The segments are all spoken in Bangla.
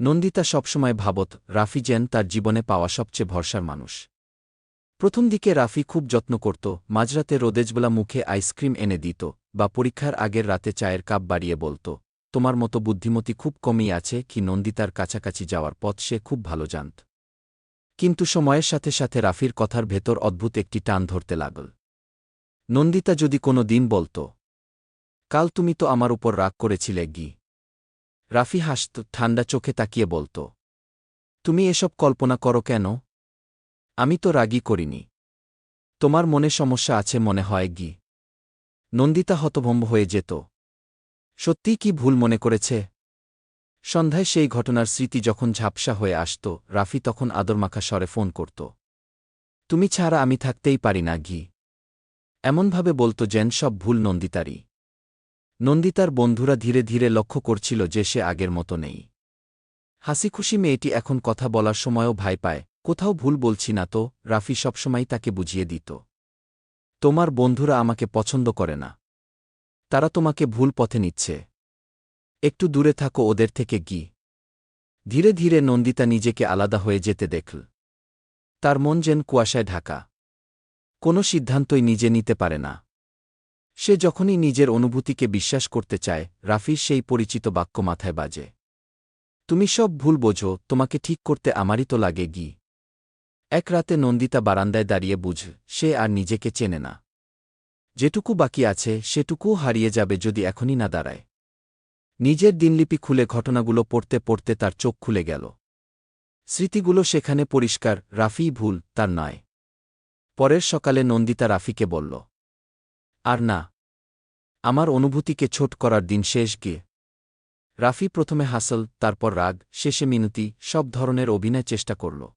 নন্দিতা সবসময় ভাবত, রাফি যেন তার জীবনে পাওয়া সবচেয়ে ভরসার মানুষ। প্রথম দিকে রাফি খুব যত্ন করত, মাঝরাতে রোদেজবেলা মুখে আইসক্রিম এনে দিত, বা পরীক্ষার আগের রাতে চায়ের কাপ বাড়িয়ে বলত, তোমার মতো বুদ্ধিমতী খুব কমই আছে কি নন্দিতার কাছাকাছি যাওয়ার পথ সে খুব ভালো জানত। কিন্তু সময়ের সাথে সাথে রাফির কথার ভেতর অদ্ভুত একটি টান ধরতে লাগল। নন্দিতা যদি কোনো দিন বলত, কাল তুমি তো আমার উপর রাগ করেছিলে গি রাফি হাসত ঠান্ডা চোখে তাকিয়ে বলত, তুমি এসব কল্পনা করো কেন? আমি তো রাগই করিনি। তোমার মনে সমস্যা আছে মনে হয় গি। নন্দিতা হতভম্ব হয়ে যেত। সত্যিই কি ভুল মনে করেছে? সন্ধ্যায় সেই ঘটনার স্মৃতি যখন ঝাপসা হয়ে আসত, রাফি তখন আদরমাখা স্বরে ফোন করত, তুমি ছাড়া আমি থাকতেই পারি না ঘি এমনভাবে বলত যেন সব ভুল নন্দিতারই। নন্দিতার বন্ধুরা ধীরে ধীরে লক্ষ্য করছিল যে সে আগের মতো নেই। হাসিখুশি মেয়েটি এখন কথা বলার সময়ও ভাই পায়, কোথাও ভুল বলছি না তো, রাফি সবসময় তাকে বুঝিয়ে দিত। তোমার বন্ধুরা আমাকে পছন্দ করে না। তারা তোমাকে ভুল পথে নিচ্ছে। একটু দূরে থাকো ওদের থেকে গি। ধীরে ধীরে নন্দিতা নিজেকে আলাদা হয়ে যেতে দেখল। তার মন যেন কুয়াশায় ঢাকা। কোনো সিদ্ধান্তই নিজে নিতে পারে না। সে যখনই নিজের অনুভূতিকে বিশ্বাস করতে চায়, রাফির সেই পরিচিত বাক্য মাথায় বাজে। তুমি সব ভুল বোঝো, তোমাকে ঠিক করতে আমারই তো লাগে গি। এক রাতে নন্দিতা বারান্দায় দাঁড়িয়ে বুঝ, সে আর নিজেকে চেনে না। যেটুকু বাকি আছে, সেটুকুও হারিয়ে যাবে যদি এখনই না দাঁড়ায়। নিজের দিনলিপি খুলে ঘটনাগুলো পড়তে পড়তে তার চোখ খুলে গেল। স্মৃতিগুলো সেখানে পরিষ্কার, রাফিই ভুল, তার নয়। পরের সকালে নন্দিতা রাফিকে বলল আর না। আমার অনুভূতিকে ছোট করার দিন শেষ গিয়ে রাফি প্রথমে হাসল, তারপর রাগ, শেষে মিনতি, সব ধরনের অভিনয় চেষ্টা করল।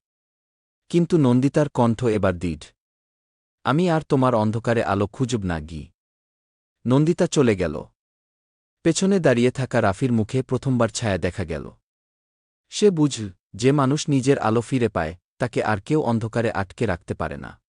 কিন্তু নন্দিতার কণ্ঠ এবার দৃঢ়। আমি আর তোমার অন্ধকারে আলো খুঁজব না গি। নন্দিতা চলে গেল। পেছনে দাঁড়িয়ে থাকা রাফির মুখে প্রথমবার ছায়া দেখা গেল। সে বুঝল, যে মানুষ নিজের আলো ফিরে পায়, তাকে আর কেউ অন্ধকারে আটকে রাখতে পারে না।